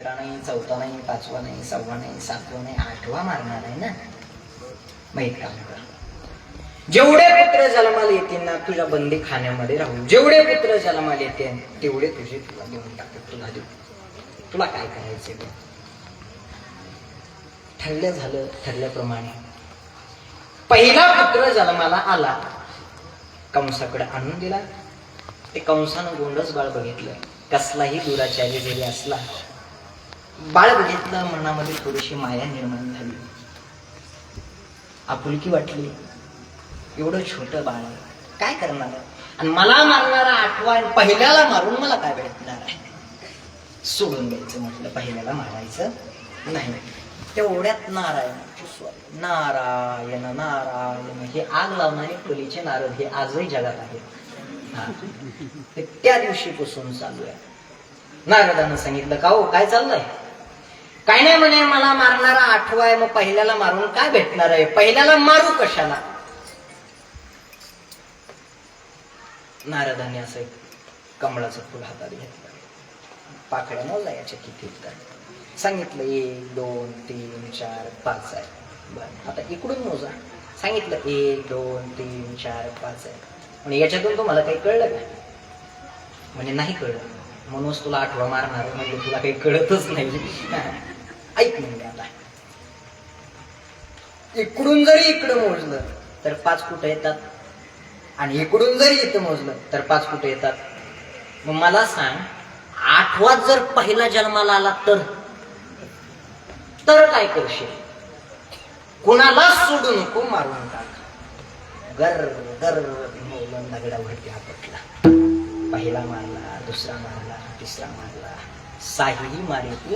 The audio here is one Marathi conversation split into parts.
तिसरा नाही चौथा नाही पाचवा नाही सहावा नाही सातवा नाही आठवा मारणार आहे ना? मग एक काम कर जेवढे पुत्र जन्माला येतील ना तुझ्या बंदी खाण्यामध्ये राहू. जेवढे पुत्र जन्माला येते तेवढे तुझे तुला देऊन टाकत तुला देऊ तुला काय करायचे ठरलं झालं ठरल्याप्रमाणे. पहिला पुत्र जन्माला आला. कंसाकडे आणून दिला. ते कंसानं गोंडस बाळ बघितलं. कसलाही दुराचारी जरी असला बाळ बघितलं मनामध्ये थोडीशी माया निर्माण झाली. आपुलकी वाटली. एवढं छोटं बाळ आहे. काय करणार आहे? आणि मला मारणारा आठवण पहिल्याला मारून मला काय भेटणार आहे? सोडून द्यायचं म्हटलं पहिल्याला मारायचं नाही. तेवढ्यात नारायण नारायण नारायण हे आग लावणारे फुलीचे नारद हे आजही जगात आहेत. ते त्या दिवशीपासून चालू आहे. नारदानं सांगितलं का हो काय चाललंय? काय नाही म्हणे मला मारणारा आठवा आहे मग पहिल्याला मारून काय भेटणार आहे? पहिल्याला मारू कशाला? नारदाने असं एक कमळाचं फुल हातात घेतलं. पाकड्या मोजला याच्या किती काय? सांगितलं एक दोन तीन चार पाच आहे. बर आता इकडून मोजा. सांगितलं एक दोन तीन चार पाच आहे. म्हणजे याच्यातून तुम्हाला काही कळलं का? म्हणजे नाही कळलं. म्हणूनच तुला आठवा मारणार म्हणजे तुला काही कळतच नाही. ऐकून म्हणजे आता. इकडून जरी इकडं मोजलं तर पाच कुठं येतात. आणि इकडून जरी इथं मोजलं तर पाच कुठं येतात. मग मला सांग आठवा जर पहिला जन्माला आला तर? तर काय करशील? कोणालाच सोडू नको मारून टाक. गर गर मौलन दगडावरती आपटला पहिला मारला दुसरा मारला तिसरा मारला. साही मारे ती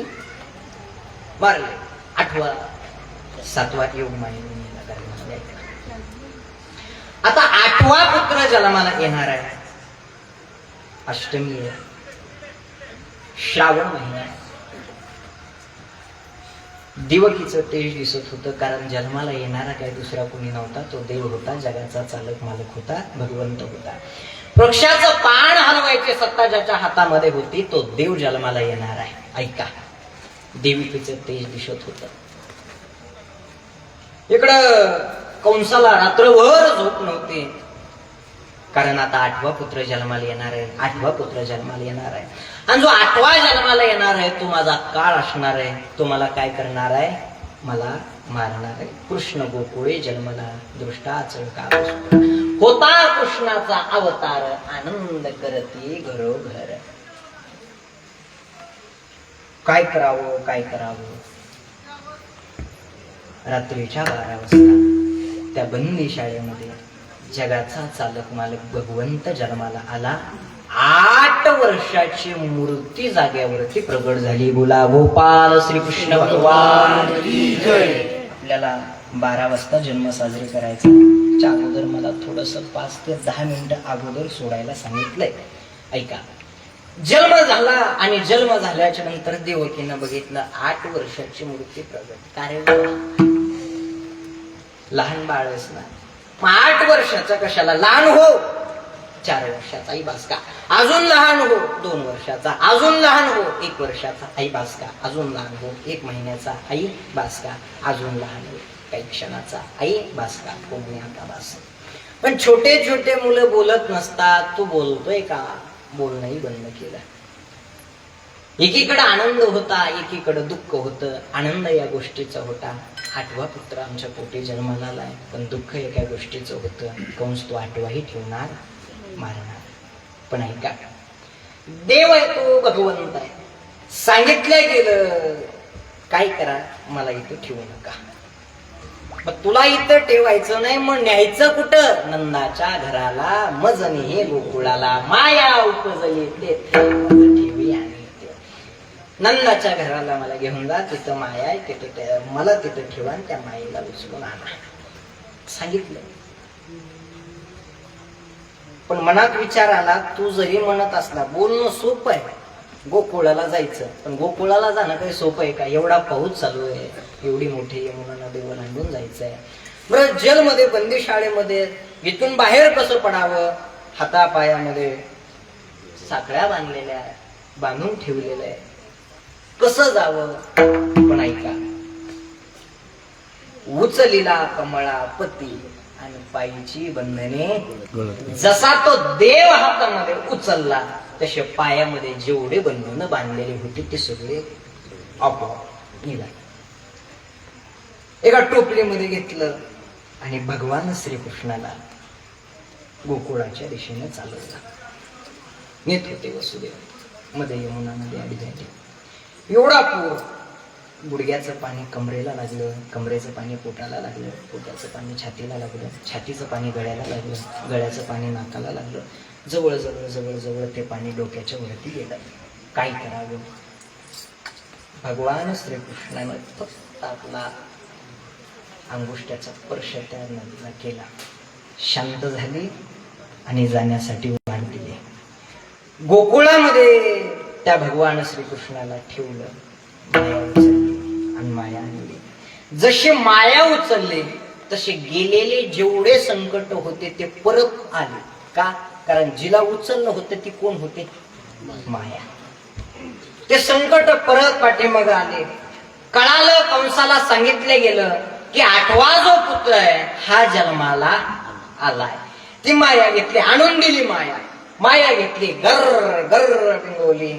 मारले. आठवा सातवा योग आता आठवा पुत्र जन्माला येणार आहे. अष्टमी आहे. श्रावण महिना दिवकीचं तेज दिसत होतं कारण जन्माला येणारा काही दुसरा कोणी नव्हता. तो देव होता जगाचा चालक मालक होता भगवंत होता. वृक्षाचं पान हलवायची सत्ता ज्याच्या हातामध्ये होती तो देव जन्माला येणार आहे. ऐका. देविकीचं तेज दिसत होत. इकडं कंसाला रात्रभर झोप नव्हती. कारण आता आठवा पुत्र जन्माला येणार आहे. आठवा पुत्र जन्माला येणार आहे. आणि जो आठवा जन्माला येणार आहे तो माझा काळ असणार आहे. तो मला काय करणार आहे? मला मारणार आहे. कृष्ण गोकुळे जन्मला दृष्टाचल का होता कृष्णाचा अवतार आनंद करते घरोघर. काय करावं काय करावं? रात्रीच्या बारा वाजता त्या बंदी शाळेमध्ये जगाचा चालक मालक भगवंत जन्माला आला. आठ वर्षाची मूर्ती जाग्यावरती प्रगट झाली. बोला गोपाल श्रीकृष्ण भगवान आपल्याला बारा वाजता जन्म साजरे करायचा. च्या अगोदर मला थोडस पाच ते दहा मिनिटं अगोदर सोडायला सांगितलंय. ऐका जन्म झाला आणि जन्म झाल्याच्यानंतर देवकीनं बघितलं आठ वर्षाची मूर्ती प्रगट. कार्य लहान बाळ असणार आठ वर्षाचा कशाला? लहान हो. चार वर्षाचा आई बासका अजून लहान हो. दोन वर्षाचा. अजून लहान हो. एक वर्षाचा आई बासका अजून लहान हो. एक महिन्याचा आई बासका अजून लहान हो. काही क्षणाचा आई बासका कोणी आता बास पण छोटे छोटे मुलं बोलत नसतात. तू बोलतोय का? बोलणंही बंद केलं. एकीकडं आनंद होता एकीकडं दुःख होतं. आनंद या गोष्टीचा होता. आठवा पुत्र आमच्या पोटी जन्माला आलाय पण दुःख एका गोष्टीचं होतं. कंस तो आठवाही ठेवणार मारणार. पण ऐका देव आहे तो भगवंत आहे. सांगितलं गेलं काय करा मला इथं ठेवू नका. मग तुला इथं ठेवायचं नाही मग न्यायचं कुठं? नंदाच्या घराला मजनी हे गोकुळाला. माया उपजली ते ठेवी आणि नंदाच्या घराला मला घेऊन जा तिथं माया आहे तिथे मला तिथं ठेवा आणि त्या माईला उचलून आणा. सांगितलं. पण मनात विचार आला तू जरी म्हणत असला बोलणं सोपं आहे. गोकुळाला जायचं. पण गोकुळाला जाणं काही सोपं आहे का? एवढा पाऊस चालू आहे. एवढी मोठी यमुना नदीवर आणून जायचं आहे बरं जेलमध्ये बंदीशाळेमध्ये इथून बाहेर कसं पडावं? हातापायामध्ये साखळ्या बांधलेल्या बांधून ठेवलेल्या आहे कसं जावं? पण ऐका. उचलिला कमळा पती आणि पायीची बंधने. जसा तो देव हातामध्ये उचलला तसे पायामध्ये जेवढे बंधन बांधलेले होते ते सगळे आपोआप निघाले. एका टोपलीमध्ये घेतलं आणि भगवान श्रीकृष्णाला गोकुळाच्या दिशेने चालवलं. नेत होते वसुदेव. मध्ये यमुना नदी आली झाली एवढा पूर. गुडघ्याचं पाणी कमरेला लागलं कमरेचं पाणी पोटाला लागलं पोटाचं पाणी छातीला लागलं छातीचं पाणी गळ्याला लागलं गळ्याचं पाणी नाकाला लागलं. जवळ जवळ जवळ जवळ ते पाणी डोक्याच्या वरती गेलं. काय करावं? भगवान श्रीकृष्णानं फक्त आपला अंगुष्ट्याचा स्पर्श त्या नदीला केला. शांत झाली आणि जाण्यासाठी वाट दिली. गोकुळामध्ये त्या भगवान श्रीकृष्णाला ठेवलं माया उचलली आणि माया आणली. जशी माया उचलली तसे गेलेले जेवढे संकट होते ते परत आले. का? कारण जिला उचललं होतं ती कोण होते? माया. ते संकट परत पाठीमागे आले. कळालं कंसाला सांगितलं गेलं की आठवा जो पुत्र आहे हा जन्माला आलाय. ती माया घेतली आणून दिली माया. माया घेतली गर गर पिंगवली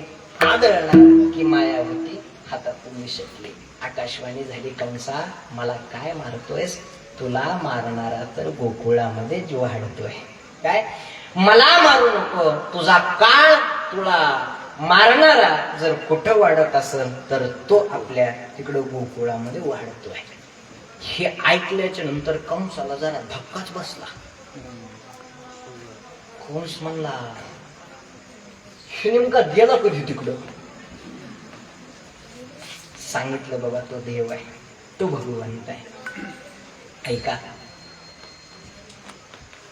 आदळला की माया होती हातातून मिसटली आकाशवाणी झाली कंसा मला काय मारतोयस? तुला मारणारा तर गोकुळामध्ये जीव हाडतोय काय? मला मारू नको. तुझा काळ तुला मारणारा जर कुठं वाढत असेल तर तो आपल्या तिकडं गोकुळामध्ये वाढतोय. हे ऐकल्याच्या नंतर कंसाला जरा धक्काच बसला. कंस म्हणला हे नेमका गेला कधी तिकडं? सांगितलं बाबा तो देव आहे. तो भगवंत आहे. ऐका.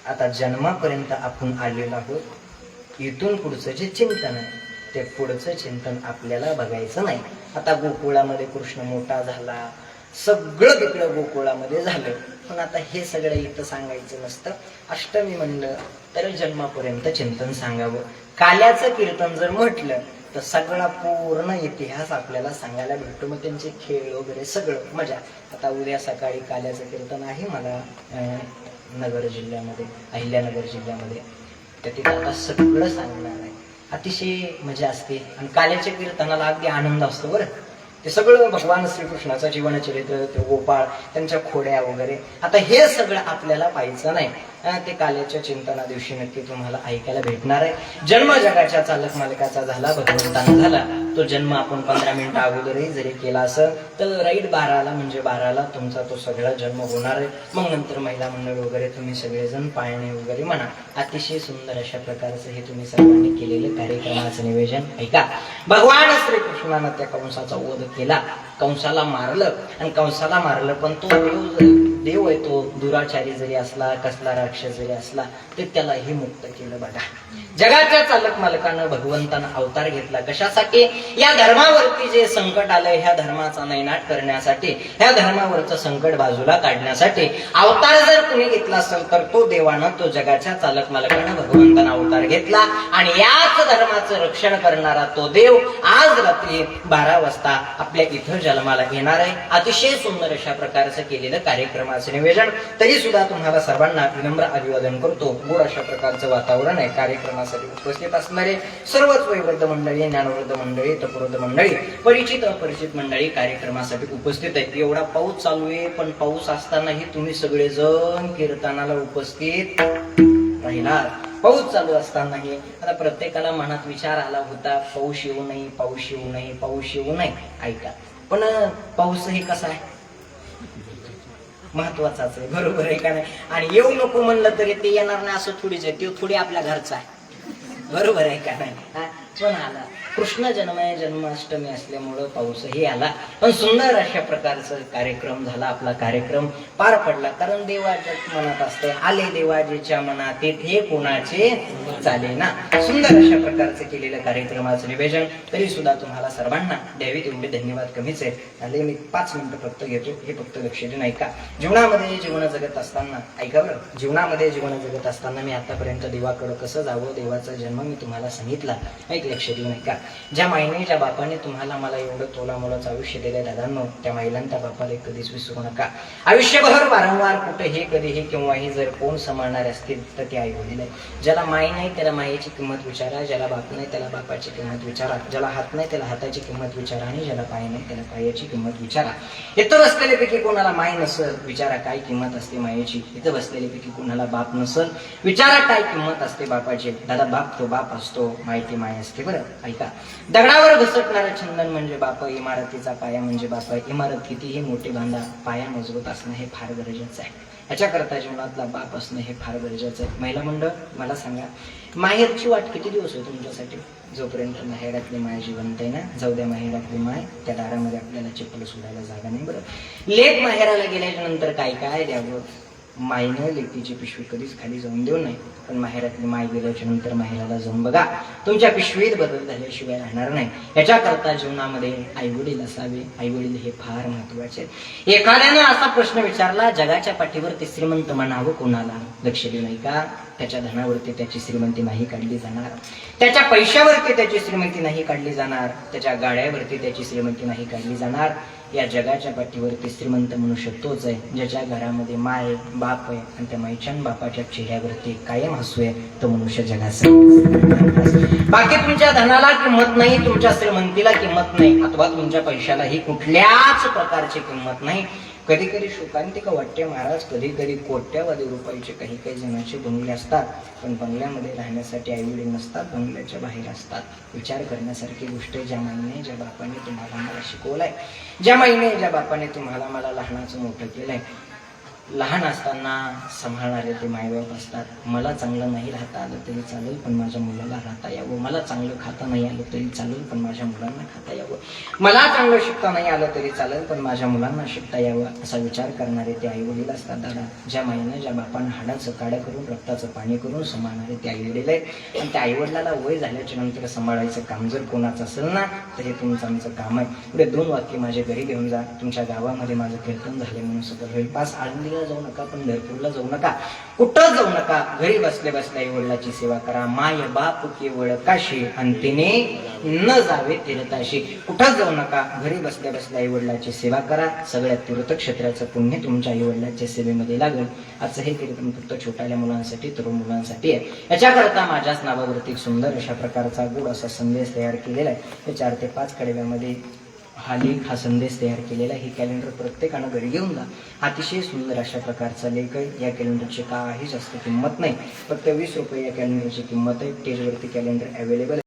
आता जन्मापर्यंत आपण आलेलो आहोत. इथून पुढचं जे चिंतन आहे ते पुढचं चिंतन आपल्याला बघायचं नाही. आता गोकुळामध्ये कृष्ण मोठा झाला सगळं तिकडं गोकुळामध्ये झालं. पण आता हे सगळं इथं सांगायचं नसतं. अष्टमी म्हणलं तर जन्मापर्यंत चिंतन सांगावं. काल्याचं कीर्तन जर म्हटलं तर सगळा पूर्ण इतिहास आपल्याला सांगायला भेटतो. मग त्यांचे खेळ वगैरे सगळं मजा. आता उद्या सकाळी काल्याचं कीर्तन आहे मला नगर जिल्ह्यामध्ये अहिल्यानगर जिल्ह्यामध्ये. तर तिथं आता सगळं सांगणार आहे. अतिशय मजा असते. आणि काल्याच्या कीर्तनाला अगदी आनंद असतो बरं. ते सगळं भगवान श्रीकृष्णाचं जीवनचरित्र ते गोपाळ त्यांच्या खोड्या वगैरे आता हे सगळं आपल्याला पाहायचं नाही. ते काल्याच्या चिंतना दिवशी नक्की तुम्हाला ऐकायला भेटणार आहे. जन्म जगाच्या चालक मालकाचा झाला भगवंतान झाला. तो जन्म आपण पंधरा मिनिटं अगोदरही जरी केला असेल तर राईट बाराला म्हणजे बाराला तुमचा तो सगळा जन्म होणार आहे. मग नंतर महिला मंडळ वगैरे तुम्ही सगळेजण पाळणे वगैरे म्हणा. अतिशय सुंदर अशा प्रकारचं हे तुम्ही सर्वांनी केलेलं कार्यक्रमाचं निवेदन. ऐका. भगवान श्रीकृष्णानं त्या कंसाचा वध केला. कंसाला मारलं आणि कंसाला मारलं पण तो देव देव आहे तो. दुराचारी जरी असला कसला राक्षस जरी असला तर त्यालाही मुक्त केलं बघा. जगाच्या चालक मालकानं भगवंतानं अवतार घेतला. कशासाठी? या धर्मावरती जे संकट आलंय ह्या धर्माचा नैनाट करण्यासाठी ह्या धर्मावरचं संकट बाजूला काढण्यासाठी अवतार जर कुणी घेतला असेल तर तो देवानं तो जगाच्या चालक मालकानं भगवंतानं अवतार घेतला. आणि याच धर्माचं रक्षण करणारा तो देव आज रात्री बारा वाजता आपल्या इथं जन्माला येणार आहे. अतिशय सुंदर अशा प्रकारचं केलेलं कार्यक्रमाचं निवेदन. तरी सुद्धा तुम्हाला सर्वांना विनम्र अभिवादन करतो. गोड अशा प्रकारचं वातावरण आहे. कार्यक्रमासाठी उपस्थित असणारे सर्वच वयवृद्ध मंडळी ज्ञानवृद्ध मंडळी तपवृद्ध मंडळी परिचित अपरिचित मंडळी कार्यक्रमासाठी उपस्थित आहेत. एवढा पाऊस चालू आहे पण पाऊस असतानाही तुम्ही सगळेजण कीर्तनाला उपस्थित राहिला पाऊस चालू असतानाही आता प्रत्येकाला मनात विचार आला होता पाऊस येऊ नये पाऊस येऊ नये पाऊस येऊ नये. ऐका. पण पाऊसही कसा आहे? महत्वाचाच आहे. बरोबर आहे का नाही? आणि येऊ नको म्हणलं तरी ते येणार नाही असं थोडीच आहे ते थोडी आपल्या घरचं आहे. बरोबर आहे का नाही हा? पण आला कृष्ण जन्म आहे जन्माष्टमी असल्यामुळं पाऊसही आला. पण सुंदर अशा प्रकारचा कार्यक्रम झाला. आपला कार्यक्रम पार पडला. कारण देवाच्या मनात असते आले देवाजीच्या मनात हे कोणाचे? चाले ना. सुंदर अशा प्रकारचं केलेलं कार्यक्रमाचं निवेदन. तरी सुद्धा तुम्हाला सर्वांना द्यावी तेवढे धन्यवाद कमीच आहे आले मी पाच मिनिटं फक्त घेतो. हे फक्त लक्ष देऊन ऐका जीवनामध्ये जीवन जगत असताना ऐका बरं. जीवनामध्ये जीवन जगत असताना मी आतापर्यंत देवाकडं कसं जावं? देवाचा जन्म मी तुम्हाला सांगितला. एक लक्ष देऊन ऐका. ज्या माईने बापाने तुम्हाला मला एवढं तोला मोलाचं आयुष्य दिलं दादांनो त्या महिलांच्या बापाला कधीच विसरू नका. आयुष्यभर वारंवार कुठे हे कधी हे किंवा हे जर कोण सांभाळणारे असतील तर ते आई वडील आहे ज्याला माई नाही त्याला मायेची किंमत विचारा ज्याला बाप नाही त्याला बापाची किंमत विचारा ज्याला हात नाही त्याला हाताची किंमत विचारा आणि ज्याला पाय नाही त्याला पायाची किंमत विचारा. इथं बसलेल्यापैकी कोणाला माय नसल विचारा काय किंमत असते मायेची इथं बसलेल्यापैकी कोणाला बाप नसल विचारा काय किंमत असते बापाची. दादा बाप तो बाप असतो माहिती माय असते बरं? ऐका. दगडावर घसटणारा चंदन म्हणजे बाप इमारतीचा पाया म्हणजे बाप. इमारत कितीही मोठी बांधा पाया मजबूत असणं हे फार गरजेचं आहे. याच्याकरता जीवनातला बाप असणं हे फार गरजेचं आहे. महिला मंडळ मला सांगा माहेरची वाट किती दिवस आहे तुमच्यासाठी? जोपर्यंत माहेरातली माय जिवंत आहे ना जाऊ द्या माहेरातली माय त्या दारामध्ये आपल्याला चप्पल सोडायला जागा नाही बरं. लेख माहेराला गेल्याच्यानंतर काय काय द्यावं? मायनं लेकीची पिशवी कधीच खाली जाऊन देऊ नये. पण माहेरातली माय गेल्याच्यानंतर माहेराला जाऊन बघा. तुमच्या पिशवीत बदल झाल्याशिवाय राहणार नाही. याच्याकरता जीवनामध्ये आईवडील असावे. आईवडील हे फार महत्त्वाचे एखाद्याने असा प्रश्न विचारला जगाच्या पाठीवरती श्रीमंत म्हणावं कोणाला? लक्ष देऊ नाही का? त्याच्या धनावरती त्याची श्रीमंती नाही काढली जाणार. त्याच्या पैशावरती त्याची श्रीमंती नाही काढली जाणार. त्याच्या गाड्यावरती त्याची श्रीमंती नाही काढली जाणार. या जगाच्या पाठीवरती श्रीमंत मनुष्य तोच आहे ज्याच्या घरामध्ये माय बाप आहे आणि त्या माईच्या बापाच्या चेहऱ्यावरती कायम हसू आहे तो मनुष्य जगाचा बाकी तुमच्या धनाला किंमत नाही तुमच्या श्रीमंतीला किंमत नाही अथवा तुमच्या पैशालाही कुठल्याच प्रकारची किंमत नाही. कधी कधी शोकांतिका वाटते महाराज कधी कधी कोट्यावधी रुपयाचे काही काही जणांचे बंगले असतात पण बंगल्यामध्ये राहण्यासाठी आईवडील नसतात बंगल्याच्या बाहेर असतात. विचार करण्यासारखी गोष्ट आहे ज्या माईने ज्या बापाने तुम्हाला मला शिकवलाय. ज्या माईने ज्या बापाने तुम्हाला मला लहानाचं मोठं केलंय. लहान असताना सांभाळणारे ते मायबाप असतात. मला चांगलं नाही राहता आलं तरी चालेल पण माझ्या मुलाला राहता यावं. मला चांगलं खाता नाही आलं तरी चालेल पण माझ्या मुलांना खाता यावं. मला चांगलं शिकता नाही आलं तरी चालेल पण माझ्या मुलांना शिकता यावं असा विचार करणारे ते आईवडील असतात दादा. ज्या माईनं ज्या बापानं हाडाचं काडं करून रक्ताचं पाणी करून सांभाळणारे ते आईवडील आहेत. आणि त्या आईवडिलाला वय झाल्याच्यानंतर सांभाळायचं काम जर कोणाचं असेल ना तर हे तुमचं आमचं काम आहे. पुढे दोन वाक्य माझ्या घरी घेऊन जा. तुमच्या गावामध्ये माझं कीर्तन झाले म्हणून सगळं होईल. पास आळंदीला जाऊ नका पंढरपूरला जाऊ नका. कुठं जाऊ नका घरी बसल्या बसल्या वडिलाची सेवा करा. माय बाप केवळ काशी अंतिने न जावे तीर्थाशी कुठं जाऊ नका घरी बसल्या बसल्या वडिलाची सेवा करा. सगळ्या तीर्थक्षेत्राचं पुण्य तुमच्या आई वडिलांच्या सेवेमध्ये लागेल. असं हे कीर्तन फक्त छोट्याल्या मुलांसाठी तरुण मुलांसाठी आहे. याच्याकरता माझ्याच नावावरती सुंदर अशा प्रकारचा गोड असा संदेश तयार केलेला आहे. ते चार ते पाच कडव्यामध्ये हा लेख हा संदेश तयार केलेला आहे. हे कॅलेंडर प्रत्येकानं घरी घेऊन जा. अतिशय सुंदर अशा प्रकारचा लेख आहे. या कॅलेंडरची काही जास्त किंमत नाही. फक्त वीस रुपये या कॅलेंडरची किंमत आहे. टेजवरती कॅलेंडर अवेलेबल